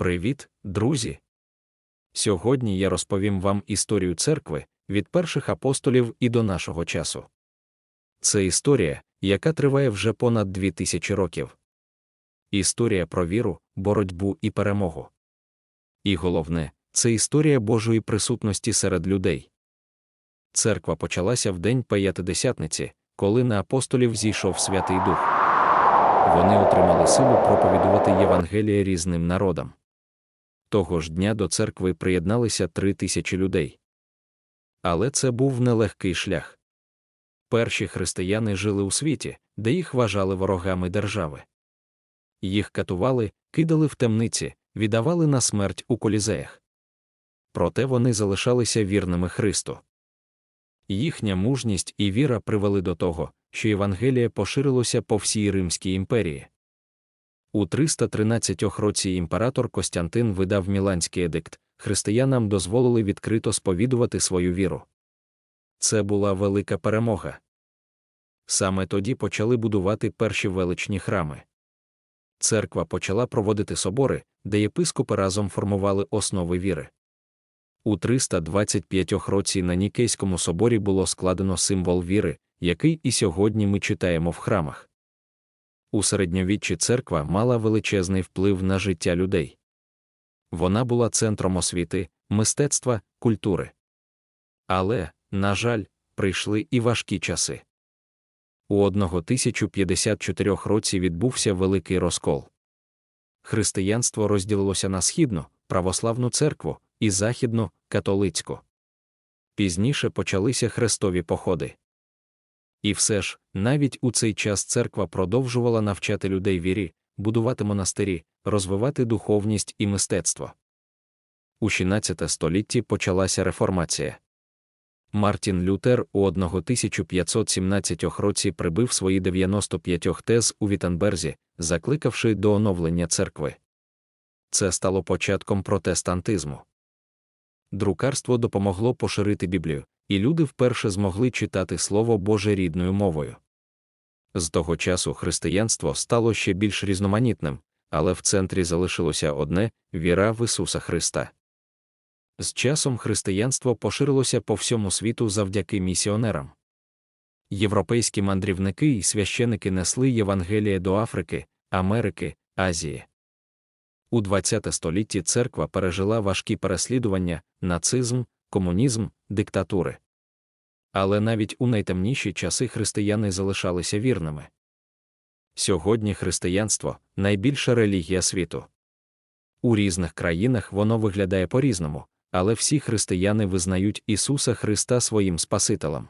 Привіт, друзі! Сьогодні я розповім вам історію церкви від перших апостолів і до нашого часу. Це історія, яка триває вже понад дві тисячі років. Історія про віру, боротьбу і перемогу. І головне, це історія Божої присутності серед людей. Церква почалася в день П'ятидесятниці, коли на апостолів зійшов Святий Дух. Вони отримали силу проповідувати Євангеліє різним народам. Того ж дня до церкви приєдналися три тисячі людей. Але це був нелегкий шлях. Перші християни жили у світі, де їх вважали ворогами держави. Їх катували, кидали в темниці, віддавали на смерть у колізеях. Проте вони залишалися вірними Христу. Їхня мужність і віра привели до того, що Євангеліє поширилося по всій Римській імперії. У 313 році імператор Костянтин видав Міланський едикт, християнам дозволили відкрито сповідувати свою віру. Це була велика перемога. Саме тоді почали будувати перші величні храми. Церква почала проводити собори, де єпископи разом формували основи віри. У 325 році на Нікейському соборі було складено символ віри, який і сьогодні ми читаємо в храмах. У середньовіччі церква мала величезний вплив на життя людей. Вона була центром освіти, мистецтва, культури. Але, на жаль, прийшли і важкі часи. У 1054 році відбувся великий розкол. Християнство розділилося на східну, православну церкву і західну, католицьку. Пізніше почалися хрестові походи. І все ж, навіть у цей час церква продовжувала навчати людей вірі, будувати монастирі, розвивати духовність і мистецтво. У 16 столітті почалася реформація. Мартін Лютер у 1517 році прибив свої 95 тез у Вітенберзі, закликавши до оновлення церкви. Це стало початком протестантизму. Друкарство допомогло поширити Біблію, і люди вперше змогли читати Слово Боже рідною мовою. З того часу християнство стало ще більш різноманітним, але в центрі залишилося одне віра в Ісуса Христа. З часом християнство поширилося по всьому світу завдяки місіонерам. Європейські мандрівники і священики несли Євангеліє до Африки, Америки, Азії. У ХХ столітті церква пережила важкі переслідування, нацизм, комунізм, диктатури. Але навіть у найтемніші часи християни залишалися вірними. Сьогодні християнство найбільша релігія світу. У різних країнах воно виглядає по різному, але всі християни визнають Ісуса Христа своїм Спасителем.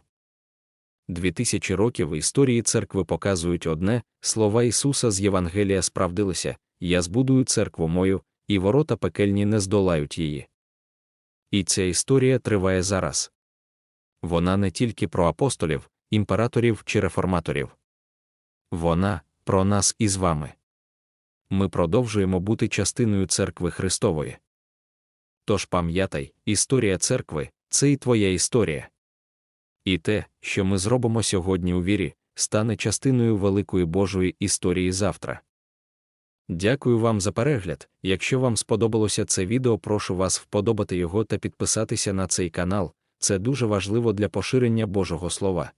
Дві тисячі років історії церкви показують одне слова Ісуса з Євангелія справдилися Я збудую церкву мою, і ворота пекельні не здолають її. І ця історія триває зараз. Вона не тільки про апостолів, імператорів чи реформаторів. Вона про нас із вами. Ми продовжуємо бути частиною церкви Христової. Тож пам'ятай, історія церкви це і твоя історія. І те, що ми зробимо сьогодні у вірі, стане частиною великої Божої історії завтра. Дякую вам за перегляд. Якщо вам сподобалося це відео, прошу вас вподобати його та підписатися на цей канал. Це дуже важливо для поширення Божого Слова.